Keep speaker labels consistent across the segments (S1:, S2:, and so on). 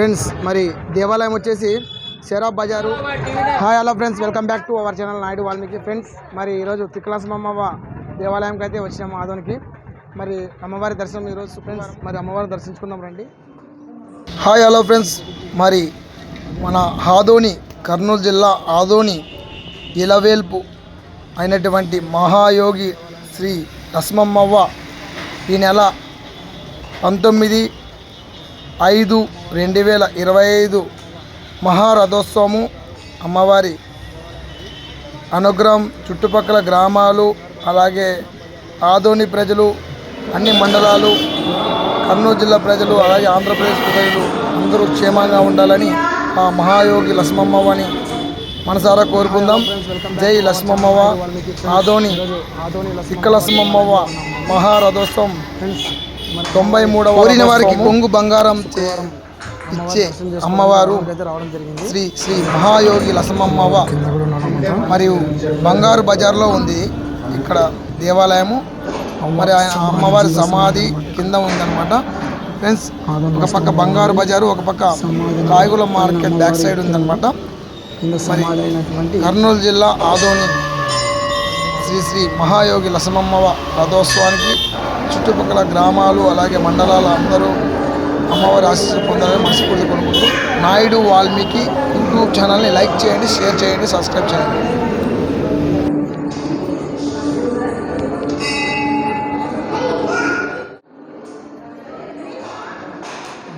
S1: Friends మరి దేవాలయం వచ్చేసి షెరాబ్ బజారు. Hi hello friends welcome back to our channel Naidu Valmiki. Friends మరి ఈరోజు తిక్కలాసమమ్మ దేవాలయంకి అయితే వచ్చినాము ఆదోనికి. మరి అమ్మవారి దర్శనం ఈరోజు ఫ్రెండ్స్ మరి అమ్మవారిని దర్శించుకుందాం రండి. హాయ్ హలో ఫ్రెండ్స్ మరి మన ఆదోని కర్నూలు జిల్లా ఆదోని ఇలవేల్పు అయినటువంటి మహాయోగి శ్రీ రస్మమ్మవ్వ ఈ నెల పంతొమ్మిది ఐదు రెండు వేల ఇరవై ఐదు మహారథోత్సవము అమ్మవారి అనుగ్రహం చుట్టుపక్కల గ్రామాలు అలాగే ఆదోని ప్రజలు అన్ని మండలాలు కర్నూలు జిల్లా ప్రజలు అలాగే ఆంధ్రప్రదేశ్ ప్రజలు అందరూ క్షేమంగా ఉండాలని ఆ మహాయోగి లక్ష్మమ్మవ్వని మనసారా కోరుకుందాం. జై లక్ష్మమ్మవ్వ. ఆదోని తిక్క లక్ష్మమ్మవ్వ మహారథోత్సవం తొంభై మూడవ కోరిన వారికి కొంగు బంగారం ఇచ్చే అమ్మవారు శ్రీ శ్రీ మహాయోగి లసమమ్మవ మరియు బంగారు బజార్లో ఉంది ఇక్కడ దేవాలయము. మరి అమ్మవారి సమాధి కింద ఉందన్నమాట. ఫ్రెండ్స్ ఒక పక్క బంగారు బజారు ఒక పక్క కాయగూల మార్కెట్ బ్యాక్ సైడ్ ఉందన్నమాట. కర్నూలు జిల్లా ఆదోని శ్రీ శ్రీ మహాయోగి లసమమ్మవ రథోత్సవానికి చుట్టుపక్కల గ్రామాలు అలాగే మండలాల అందరూ అమ్మవారి ఆశీస్సులు పొందాలని మనస్ఫూర్తి కొనుక్కుంటూ నాయుడు వాల్మీకి యూట్యూబ్ ఛానల్ని లైక్ చేయండి షేర్ చేయండి సబ్స్క్రైబ్ చేయండి.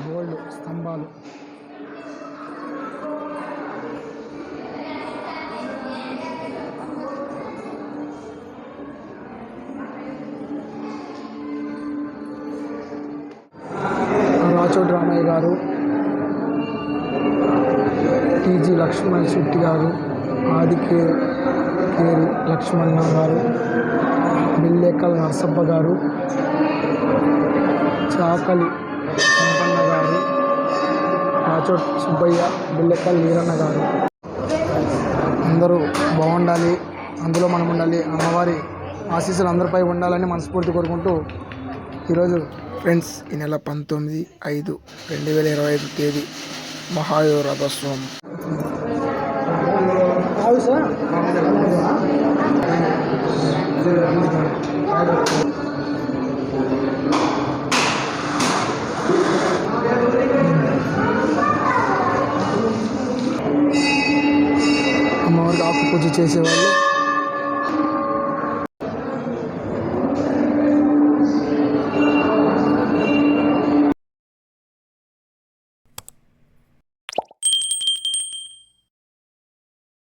S1: గోల్డ్ స్తంభాలు. రాచోటి రామయ్య గారు టీజీ లక్ష్మణ్ శెట్టి గారు ఆదికే కేరి లక్ష్మణ గారు బిల్లేకల్ నరసప్ప గారు చాకలి సంపన్న గారు రాచోట్ సుబ్బయ్య బిల్లెక్కల్ వీరన్న గారు. అందరూ బాగుండాలి అందులో మనం ఉండాలి అమ్మవారి ఆశీస్సులు అందరిపై ఉండాలని మనస్ఫూర్తి కోరుకుంటూ ఈరోజు ఫ్రెండ్స్ ఈ నెల పంతొమ్మిది ఐదు రెండు వేల ఇరవై ఐదు తేదీ మహాయోగ రథోత్సవం అమ్మవారికి ఆకు పూజ చేసేవాళ్ళు.